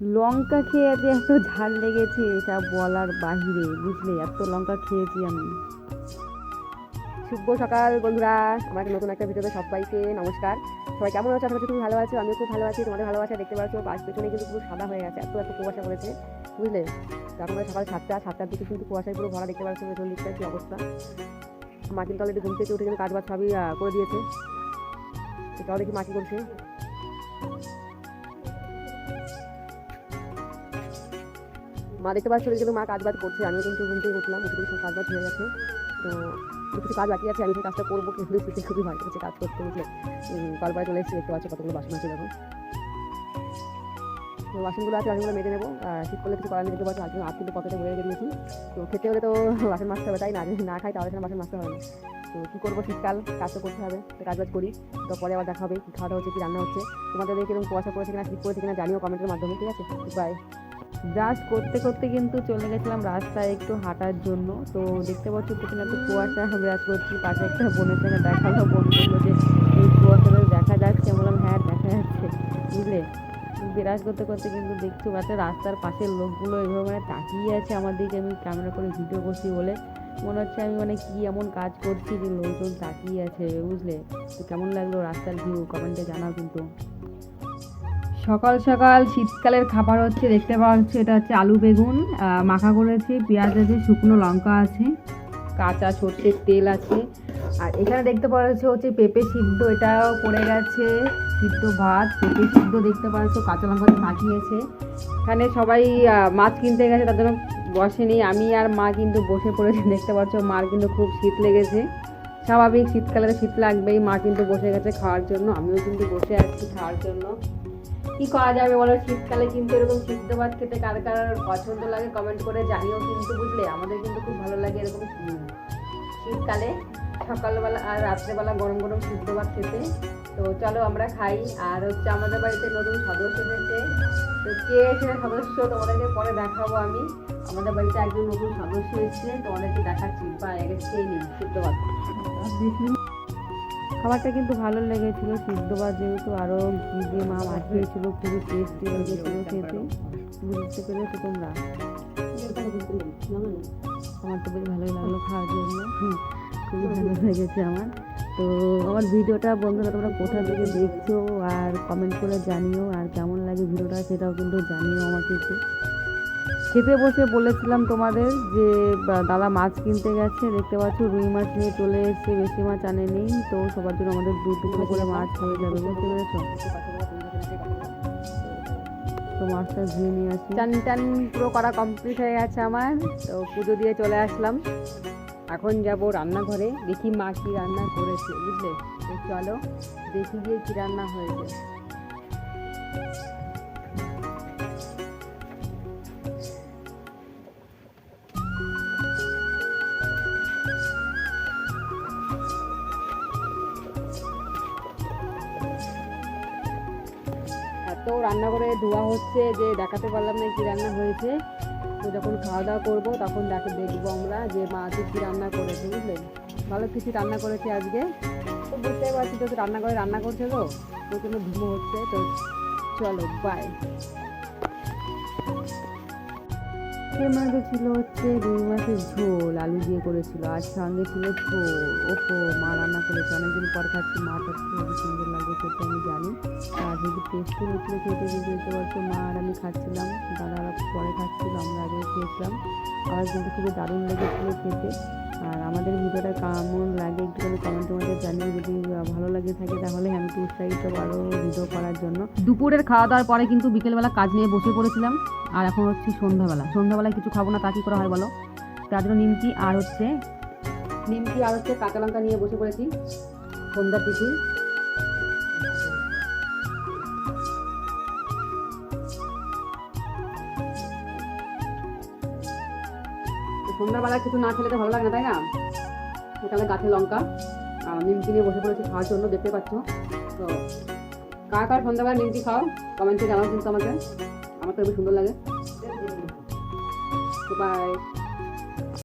লঙ্কা খেয়ে যে এত ঝাল লেগেছে, এটা বলার বাহিরে, বুঝলে? এত লঙ্কা খেয়েছি আমি। শুভ সকাল, বন্ধুরা। আমাকে নতুন একটা ভিডিওতে সবাইকে নমস্কার। সবাই কেমন আছো? করছি তুমি ভালো আছো, আমিও খুব ভালো আছি। তোমাদের ভালোবাসা দেখতে পাচ্ছ পাশ পেছনে কিন্তু পুরো সাদা হয়ে গেছে, এত এত কুয়াশা পড়েছে, বুঝলে? তো এখন প্রায় সকাল সাতটা, সাতটার দিকে কিন্তু কুয়াশায় পুরো ভরা দেখতে পাচ্ছ, পেছন দিকটা কি অবস্থা? মা কিন্তু ঘুম থেকে উঠে কিন্তু কাজ বাজ সবই করে দিয়েছে। তো চলো দেখি মা কি করছে। মা দেখতে পাচ্ছ কিন্তু মা কাজ বাজ করছে, আমিও কিন্তু ঘুম থেকে উঠলাম, উঠে সব কাজ বাজ হয়ে গেছে। তো কিছু কিছু কাজ বাকি আছে, আমি সেই কাজটা করব, কিন্তু শীতে খুবই ভয় করছে কাজ করতে, বুঝলে? কলপায় চলে এসেছি, দেখতে পাচ্ছি কতগুলো বাসন আছে দেখো। তো বাসনগুলো আছে, বাসনগুলো মেজে নেব শীত করলে কিছু করার দেখতে পাচ্ছি আজকে আজ কিন্তু পকেটে রেখে দিয়েছি। তো খেতে হলে তো বাসন মাজতে হবে, তাই না? যদি না খাই তাহলে সেখানে বাসন মাজতে হবে না। তো কী করব শীতকাল, কাজ তো করতে হবে, তো কাজ বাজ করি, তো পরে আবার দেখা হবে, কী খাওয়া দাওয়া হচ্ছে, কী রান্না হচ্ছে। তোমাদের কীরকম কুয়াশা পড়েছে কিনা শীত পড়েছে কিনা জানিও কমেন্টের মাধ্যমে, ঠিক আছে? বাই ব্রাশ করতে করতে কিন্তু চলে গেছিলাম রাস্তায় একটু হাঁটার জন্য। তো দেখতে পাচ্ছি পেছনে এত কুয়াশা ব্রাশ করছি, পাশে একটা বোনের সঙ্গে দেখাল বোন বলল যে এই কুয়াশাটা দেখা যাচ্ছে বললাম হ্যাঁ দেখা যাচ্ছে, বুঝলে? বিরাজ করতে করতে কিন্তু দেখছি বাচ্চা রাস্তার পাশের লোকগুলো এভাবে মানে তাকিয়ে আছে আমার দিকে, আমি ক্যামেরা করে ভিডিও করছি বলে। মনে হচ্ছে আমি মানে কি এমন কাজ করছি যে লোকজন তাকিয়ে আছে, বুঝলে? তো কেমন লাগল রাস্তার ভিউ কমেন্টে জানাও কিন্তু। সকাল সকাল শীতকালের খাবার হচ্ছে দেখতে পাওয়া হচ্ছে এটা হচ্ছে আলু বেগুন মাখা করেছি, পেঁয়াজ আছে, শুকনো লঙ্কা আছে, কাঁচা সর্ষের তেল আছে, আর এখানে দেখতে পাওয়া যাচ্ছে হচ্ছে পেঁপে সিদ্ধ, এটাও পড়ে গেছে, সিদ্ধ ভাত, পেঁপে সিদ্ধ দেখতে পাওয়া যাচ্ছে, কাঁচা লঙ্কা মাখিয়েছে, এখানে সবাই মাছ কিনতে গেছে, তার জন্য বসেনি, আমি আর মা কিন্তু বসে পড়েছি, দেখতে পাচ্ছ মার কিন্তু খুব শীত লেগেছে, স্বাভাবিক শীতকালে শীত লাগবেই, মা কিন্তু বসে গেছে খাওয়ার জন্য, আমিও কিন্তু বসে আছি খাওয়ার জন্য কি করা যাবে বলো? শীতকালে কিন্তু এরকম সিদ্ধ ভাত খেতে কার কার পছন্দ লাগে কমেন্ট করে জানিও কিন্তু বুঝলে? আমাদের কিন্তু খুব ভালো লাগে এরকম শীতকালে সকালবেলা আর রাত্রেবেলা গরম গরম সিদ্ধ ভাত খেতে। তো চলো আমরা খাই। আর হচ্ছে আমাদের বাড়িতে নতুন সদস্য এসেছে। তো কে এসে সদস্য? তোমাদেরকে পরে দেখাবো আমি। আমাদের বাড়িতে একজন নতুন সদস্য এসেছে। তোমাদেরকে দেখাচ্ছি। বা খেয়ে নিই? সিদ্ধ ভাত। খাবারটা কিন্তু ভালো লেগেছিল, সিদ্ধ বা যেহেতু আরও ঘি দিয়ে মা মাখিয়েছিল খুবই টেস্টি লেগেছিল খেতে। বুঝতে পেরেছ তোমরা? আমার তো বেশ ভালোই লাগল খাওয়ার জন্য। খুবই ভালো লেগেছে আমার। তো আমার ভিডিওটা বন্ধুরা তোমরা কোথা থেকে দেখছ আর কমেন্ট করে জানিও, আর কেমন লাগে ভিডিওটা সেটাও কিন্তু জানিও আমাকে একটু। খেতে বসে বলেছিলাম তোমাদের যে দাদা মাছ কিনতে গেছে। দেখতে পাচ্ছ রুই মাছ নিয়ে চলে এসেছে, বেশি মাছ আনেনি তো সবার জন্য আমাদের দু টুকরো করে মাছ হয়ে যাবে, বুঝতে পেরেছ? তো মাছটা ধুয়ে নিয়ে আসি। টান টান পুরো করা কমপ্লিট হয়ে গেছে আমার। তো পুজো দিয়ে চলে আসলাম। এখন যাব রান্নাঘরে। দেখি মা কি রান্না করেছে, বুঝলে? চলো, দেখি গিয়ে কি রান্না হয়েছে। এত রান্না করে ধোয়া হচ্ছে, যে দেখাতে পারলাম না কি রান্না হয়েছে। তো যখন খাওয়া দাওয়া করব, তখন দেখে দেখব আমরা যে মা আজকে কী রান্না করেছে বুঝলেন ভালো কিছু রান্না করেছে আজকে। তো বুঝতেই পারছি তো রান্না করে রান্না করছে তো প্রচণ্ড ধুমো হচ্ছে, তো চলো বাই মধ্যে ছিল হচ্ছে রুই মাছের ঝোল, আলু দিয়ে করেছিল, আর সঙ্গে ছিল ঝোল। ওপো মা রান্না করেছে, অনেকদিন পর খাচ্ছি, মা খুবই খেতে আমি জানি। আর যদি টেস্টি হয়েছিল খেতে দেখতে পাচ্ছি মা আর আমি খাচ্ছিলাম দাদারা পরে খাচ্ছিল আমরা আগে খেয়েছিলাম। আমার কিন্তু খুবই দারুণ লেগেছিলো খেতে। আর আমাদের ভিডিওটা কেমন লাগে একটুখানি কমেন্টের মধ্যে জানিয়ে যদি ভালো লাগে থাকে তাহলে আমি একটু উৎসাহিত আরও ভিডিও করার জন্য। দুপুরের খাওয়া দাওয়ার পরে কিন্তু বিকেলবেলা কাজ নিয়ে বসে পড়েছিলাম। আর এখন হচ্ছে সন্ধ্যাবেলা। সন্ধ্যাবেলায় কিছু খাব না তা কি করা হয় বলো? তার জন্য নিমকি আর হচ্ছে নিমকি আর হচ্ছে কাঁচা লঙ্কা নিয়ে বসে পড়েছি। সন্ধ্যার টিফিন। সন্ধ্যাবেলা কিছু না খেলে তো ভালো লাগে না, তাই না? এখানে গাছে লঙ্কা আর নিমকি নিয়ে বসে পড়েছি খাওয়ার জন্য, দেখতে পাচ্ছ। তো কার কার সন্ধ্যাবেলা নিমকি খাও কমেন্টে জানাও কিন্তু আমাকে। আমার তো খুব সুন্দর লাগে। বাই